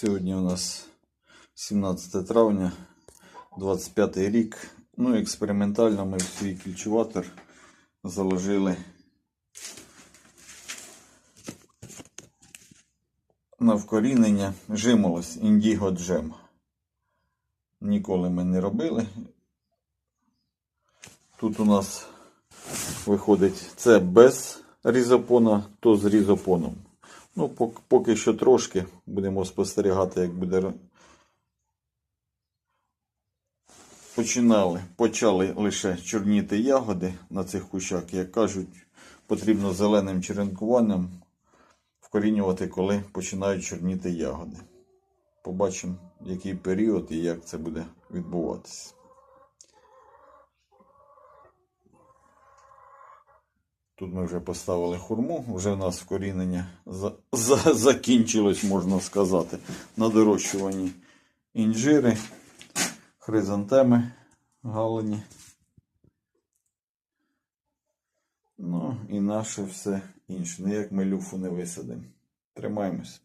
Сьогодні у нас 17 травня, 25 рік. Ну, експериментально ми в свій кільчуватор заложили на вкорінення жимолось індіго джем. Ніколи ми не робили. Тут у нас виходить це без різопона, то з різопоном. Ну, поки що трошки будемо спостерігати, як буде. Починали, почали лише чорніти ягоди на цих кущах. Як кажуть, потрібно зеленим черенкуванням вкорінювати, коли починають чорніти ягоди. Побачимо, який період і як це буде відбуватися. Тут ми вже поставили хурму, вже в нас вкорінення за, за, закінчилось, можна сказати, на дорощуванні інжири, хризантеми галині. Ну і наше все інше. Ніяк ми люфу не висадимо. Тримаємось.